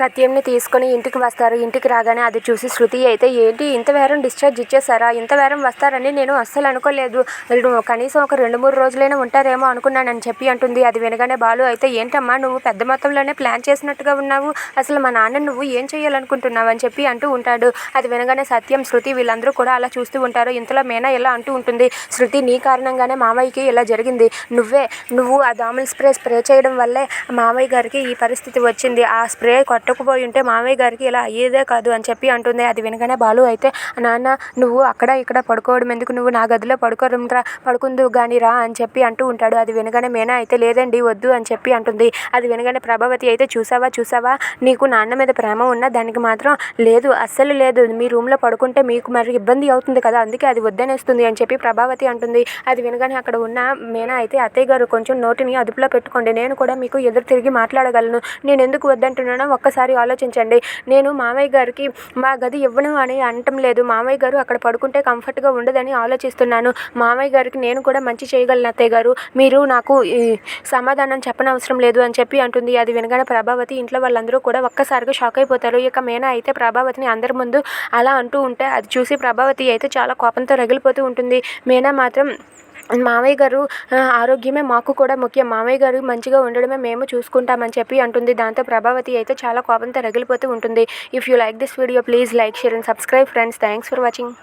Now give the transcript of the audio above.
సత్యంని తీసుకొని ఇంటికి వస్తారు. ఇంటికి రాగానే అది చూసి శృతి అయితే ఏంటి ఇంత వేరం డిశ్చార్జ్ ఇచ్చేసారా ఇంత వేరం వస్తారని నేను అస్సలు అనుకోలేదు. కనీసం ఒక రెండు మూడు రోజులైనా ఉంటారేమో అనుకున్నానని చెప్పి అంటుంది. అది వినగానే బాలు అయితే ఏంటమ్మా నువ్వు పెద్ద మొత్తంలోనే ప్లాన్ చేసినట్టుగా ఉన్నావు. అసలు మా నాన్న నువ్వు ఏం చేయాలనుకుంటున్నావు అని చెప్పి అంటూ ఉంటాడు. అది వినగానే సత్యం శృతి వీళ్ళందరూ కూడా అలా చూస్తూ ఉంటారు. ఇంతలో మేనా ఇలా అంటూ ఉంటుంది. శృతి నీ కారణంగానే మామయ్యకి ఇలా జరిగింది. నువ్వే నువ్వు ఆ దోమల స్ప్రే స్ప్రే చేయడం వల్లే మామయ్య గారికి ఈ పరిస్థితి వచ్చింది. ఆ స్ప్రే కొట్టకపోయి ఉంటే మామయ్య గారికి ఇలా అయ్యేదే కాదు అని చెప్పి అంటుంది. అది వినగానే బాలు అయితే నాన్న నువ్వు అక్కడ ఇక్కడ పడుకోవడం ఎందుకు? నువ్వు నా గదిలో పడుకోరా పడుకుందు కానీ రా అని చెప్పి అంటూ ఉంటాడు. అది వినగానే మేనా అయితే లేదండి వద్దు అని చెప్పి అంటుంది. అది వినగానే ప్రభావతి అయితే చూసావా చూసావా? నీకు నాన్న మీద ప్రేమ ఉన్నా దానికి మాత్రం లేదు అస్సలు లేదు. మీ రూమ్లో పడుకుంటే మీకు మరి ఇబ్బంది అవుతుంది కదా అందుకే అది వద్దనేస్తుంది అని చెప్పి ప్రభావతి అంటుంది. అది వినగానే అక్కడ ఉన్న మేనా అయితే అత్తయ్య గారు కొంచెం నోటిని అదుపులో పెట్టుకోండి. నేను కూడా మీకు ఎదురు తిరిగి మాట్లాడగలను. నేను ఎందుకు వద్దంటున్నానో ఒక్కసారి ఆలోచించండి. నేను మామయ్య గారికి మా గది ఇవ్వను అని అనటం లేదు. మామయ్య గారు అక్కడ పడుకుంటే కంఫర్ట్గా ఉండదని ఆలోచిస్తున్నాను. మామయ్య గారికి నేను కూడా మంచి చేయగలను అత్తయ్య గారు. మీరు నాకు ఈ సమాధానం చెప్పనవసరం లేదు అని చెప్పి అంటుంది. అది వినగానే ప్రభావతి ఇంట్లో వాళ్ళందరూ కూడా ఒక్కసారిగా షాక్ అయిపోతారు. ఇక మేనా అయితే ప్రభావతిని అందరి ముందు అలా అంటూ ఉంటే అది చూసి ప్రభావతి అయితే చాలా కోపంతో రగిలిపోతూ ఉంటుంది. మేనా మాత్రం మామయ్య గారు ఆరోగ్యమే మాకు కూడా ముఖ్యం. మామయ్య గారు మంచిగా ఉండడమే మేము చూసుకుంటామని చెప్పి అంటుంది. దాంతో ప్రభావతి అయితే చాలా కోపంతో రగిలిపోతూ ఉంటుంది. If you like this video please like share and subscribe friends thanks for watching